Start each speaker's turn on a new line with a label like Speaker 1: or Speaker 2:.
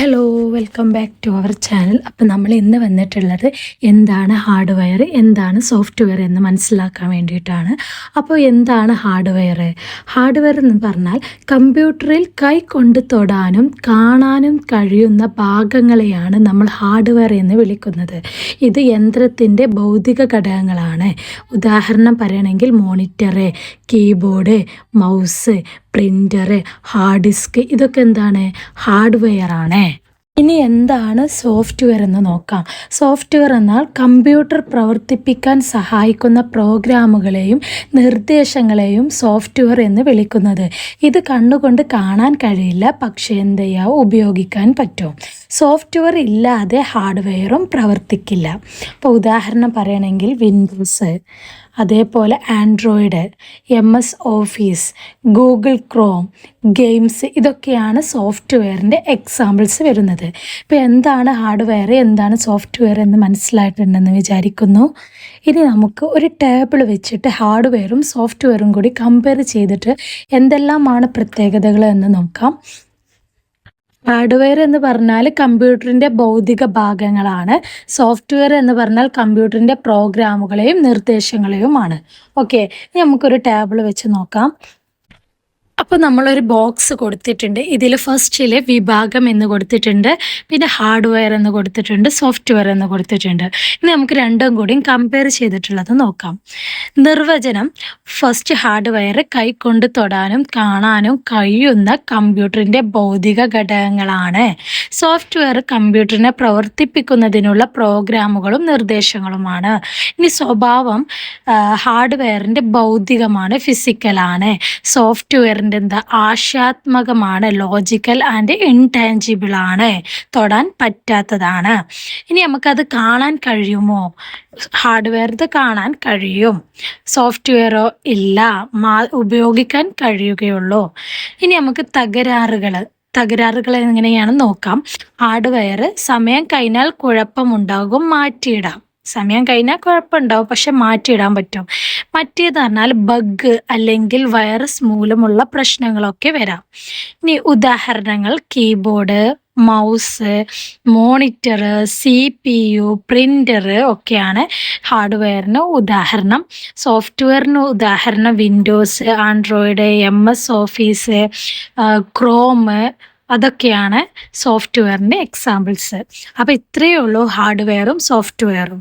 Speaker 1: Hello welcome back to our channel അപ്പോൾ നമ്മൾ ഇന്ന് വന്നിട്ടുള്ളത് എന്താണ് ഹാർഡ്വെയർ എന്താണ് സോഫ്റ്റ്വെയർ എന്ന് മനസ്സിലാക്കാൻ വേണ്ടിയിട്ടാണ്. അപ്പോൾ എന്താണ് ഹാർഡ്വെയർ? ഹാർഡ്വെയർ എന്ന് പറഞ്ഞാൽ കമ്പ്യൂട്ടറിൽ കൈ കൊണ്ട് തൊടാനും കാണാനും കഴിയുന്ന ഭാഗങ്ങളെയാണ് നമ്മൾ ഹാർഡ്വെയർ എന്ന് വിളിക്കുന്നത്. ഇത് യന്ത്രത്തിന്റെ ഭൗതിക ഘടകങ്ങളാണ്. ഉദാഹരണം പറയണമെങ്കിൽ monitor keyboard mouse printer hard disk ഇതൊക്കെ എന്താണ്? ഹാർഡ്വെയർ ആണ്. ഇനി എന്താണ് സോഫ്റ്റ്വെയർ എന്ന് നോക്കാം. സോഫ്റ്റ്വെയർ എന്നാൽ കമ്പ്യൂട്ടർ പ്രവർത്തിപ്പിക്കാൻ സഹായിക്കുന്ന പ്രോഗ്രാമുകളെയും നിർദ്ദേശങ്ങളെയും സോഫ്റ്റ്വെയർ എന്ന് വിളിക്കുന്നത്. ഇത് കണ്ണുകൊണ്ട് കാണാൻ കഴിയില്ല പക്ഷേ എന്ത് ഉപയോഗിക്കാൻ പറ്റും. സോഫ്റ്റ്വെയർ ഇല്ലാതെ ഹാർഡ്വെയറും പ്രവർത്തിക്കില്ല. ഇപ്പോൾ ഉദാഹരണം പറയണമെങ്കിൽ വിൻഡോസ് അതേപോലെ Android M S Office Google Chrome games ഇതൊക്കെയാണ് സോഫ്റ്റ്വെയറിന്റെ എക്സാമ്പിൾസ് വരുന്നത്. ഇപ്പോൾ എന്താണ് ഹാർഡ്വെയർ എന്താണ് സോഫ്റ്റ്വെയർ എന്ന് മനസ്സിലായിട്ടുണ്ടെന്ന് വിചാരിക്കുന്നു. ഇനി നമുക്ക് ഒരു ടേബിൾ വെച്ചിട്ട് ഹാർഡ്വെയറും സോഫ്റ്റ്വെയറും കൂടി കമ്പയർ ചെയ്തിട്ട് എന്തെല്ലാമാണ് പ്രത്യേകതകൾ എന്ന് നോക്കാം. ഹാർഡ്വെയർ എന്ന് പറഞ്ഞാൽ കമ്പ്യൂട്ടറിന്റെ ഭൗതിക ഭാഗങ്ങളാണ്. സോഫ്റ്റ്വെയർ എന്ന് പറഞ്ഞാൽ കമ്പ്യൂട്ടറിന്റെ പ്രോഗ്രാമുകളെയും നിർദ്ദേശങ്ങളെയുമാണ്. ഓക്കെ നമുക്കൊരു ടേബിൾ വെച്ച് നോക്കാം. അപ്പോൾ നമ്മളൊരു ബോക്സ് കൊടുത്തിട്ടുണ്ട്. ഇതിൽ ഫസ്റ്റിൽ വിഭാഗം എന്ന് കൊടുത്തിട്ടുണ്ട്. പിന്നെ ഹാർഡ്വെയർ എന്ന് കൊടുത്തിട്ടുണ്ട്. സോഫ്റ്റ്വെയർ എന്ന് കൊടുത്തിട്ടുണ്ട്. ഇനി നമുക്ക് രണ്ടും കൂടിയും കമ്പയർ ചെയ്തിട്ടുള്ളത് നോക്കാം. നിർവചനം ഫസ്റ്റ് ഹാർഡ്വെയർ കൈകൊണ്ട് തൊടാനും കാണാനും കഴിയുന്ന കമ്പ്യൂട്ടറിന്റെ ഭൗതിക ഘടകങ്ങളാണ്. സോഫ്റ്റ്വെയർ കമ്പ്യൂട്ടറിനെ പ്രവർത്തിപ്പിക്കുന്നതിനുള്ള പ്രോഗ്രാമുകളും നിർദ്ദേശങ്ങളുമാണ്. ഇനി സ്വഭാവം ഹാർഡ്വെയറിന്റെ ഭൗതികമാണ് ഫിസിക്കലാണ്. സോഫ്റ്റ്വെയറിന്റെ എന്താ ആശയാത്മകമാണ് ലോജിക്കൽ ആൻഡ് ഇൻടാഞ്ചിബിൾ ആണ് തൊടാൻ പറ്റാത്തതാണ്. ഇനി നമുക്കത് കാണാൻ കഴിയുമോ? ഹാർഡ്വെയർ ഇത് കാണാൻ കഴിയും. സോഫ്റ്റ്വെയറോ ഇല്ല മാ ഉപയോഗിക്കാൻ കഴിയുകയുള്ളൂ. ഇനി നമുക്ക് തകരാറുകൾ തകരാറുകൾ എങ്ങനെയാണെന്ന് നോക്കാം. ഹാർഡ്വെയർ സമയം കഴിഞ്ഞാൽ കുഴപ്പമുണ്ടാകും മാറ്റിയിടാം. സമയം കഴിഞ്ഞാൽ കുഴപ്പമുണ്ടാവും. പക്ഷെ മാറ്റിയിടാൻ പറ്റും. മറ്റേത് പറഞ്ഞാൽ ബഗ് അല്ലെങ്കിൽ വൈറസ് മൂലമുള്ള പ്രശ്നങ്ങളൊക്കെ വരാം. ഇനി ഉദാഹരണങ്ങൾ keyboard mouse monitor C P U printer ഒക്കെയാണ് ഹാർഡ്വെയറിന് ഉദാഹരണം. സോഫ്റ്റ്വെയറിന് ഉദാഹരണം Windows Android M S Office Chrome അതൊക്കെയാണ് സോഫ്റ്റ്വെയറിന്റെ എക്സാമ്പിൾസ് അപ്പോൾ ഇത്രയേ ഉള്ളൂ ഹാർഡ്വെയറും സോഫ്റ്റ്വെയറും